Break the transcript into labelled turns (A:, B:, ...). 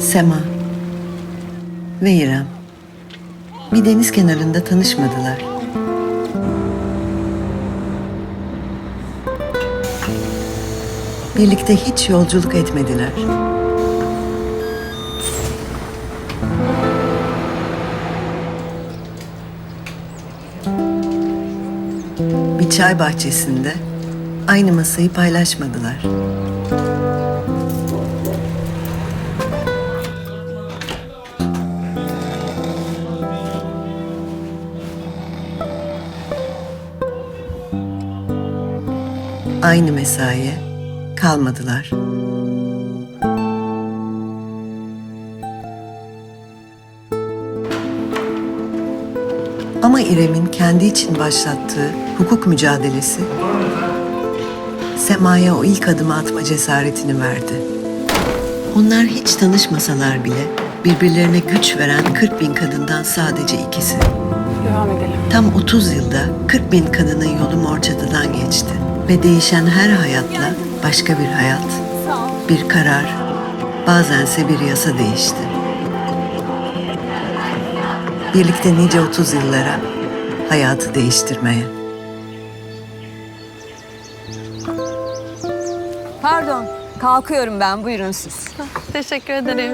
A: Sema ve İrem bir deniz kenarında tanışmadılar. Birlikte hiç yolculuk etmediler. Bir çay bahçesinde aynı masayı paylaşmadılar. Aynı mesaiye kalmadılar. Ama İrem'in kendi için başlattığı hukuk mücadelesi Sema'ya o ilk adımı atma cesaretini verdi. Onlar hiç tanışmasalar bile birbirlerine güç veren 40 bin kadından sadece ikisi.
B: Devam edelim.
A: Tam 30 yılda 40 bin kadının yolu Mor Çatı'dan geçti. Ve değişen her hayatla başka bir hayat, bir karar, bazense bir yasa değişti. Birlikte nice 30 yıllara hayatı değiştirmeye.
C: Pardon, kalkıyorum ben. Buyurun siz.
B: Teşekkür ederim.